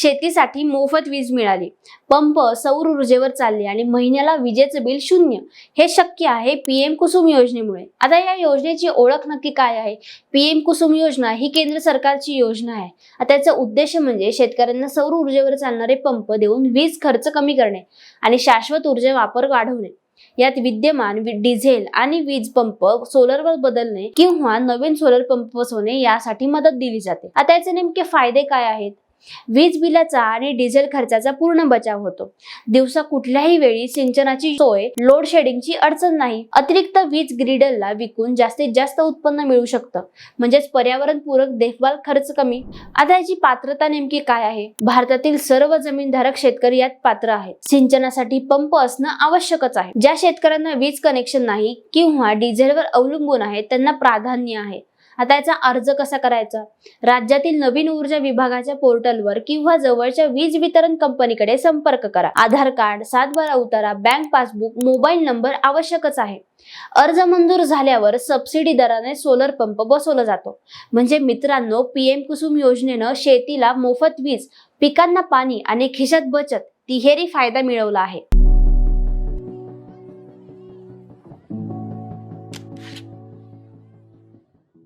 शेतीसाठी मोफत वीज मिळाली. पंप सौर ऊर्जेवर चालले आणि महिन्याला विजेचं बिल शून्य. हे शक्य आहे पीएम कुसुम योजनेमुळे. आता या योजनेची ओळख नक्की काय आहे? पीएम कुसुम योजना ही केंद्र सरकारची योजना आहे. त्याचा उद्देश म्हणजे शेतकऱ्यांना सौर ऊर्जेवर चालणारे पंप देऊन वीज खर्च कमी करणे आणि शाश्वत ऊर्जा वापर वाढवणे. यात विद्यमान डिझेल आणि वीज पंप सोलरवर बदलणे किंवा नवीन सोलर पंप बसवणे यासाठी मदत दिली जाते. आता याचे नेमके फायदे काय आहेत? वीज बिलाचा आणि डिझेल खर्चाचा पूर्ण बचाव होतो. दिवसा कुठल्याही वेळी सिंचनाची सोय लोड शेडिंगची अडचण नाही. अतिरिक्त वीज ग्रिडलला विकून जास्तीत जास्त उत्पन्न मिळू शकतं. म्हणजेच पर्यावरणपूरक देखभाल खर्च कमी. आता याची पात्रता नेमकी काय आहे? भारतातील सर्व जमीनधारक शेतकरी यात पात्र आहेत. सिंचनासाठी पंप असणं आवश्यकच आहे. ज्या शेतकऱ्यांना वीज कनेक्शन नाही किंवा डिझेलवर अवलंबून आहे त्यांना प्राधान्य आहे. आता याचा अर्ज कसा करायचा? राज्यातील नवीन ऊर्जा विभागाच्या पोर्टलवर किंवा जवळच्या वीज वितरण कंपनीकडे संपर्क करा. आधार कार्ड सातबारा उतारा बँक पासबुक मोबाईल नंबर आवश्यकच आहे. अर्ज मंजूर झाल्यावर सबसिडी दराने सोलर पंप बसवला जातो. म्हणजे मित्रांनो पीएम कुसुम योजनेनं शेतीला मोफत वीज पिकांना पाणी आणि खिशात बचत तिहेरी फायदा मिळवला आहे.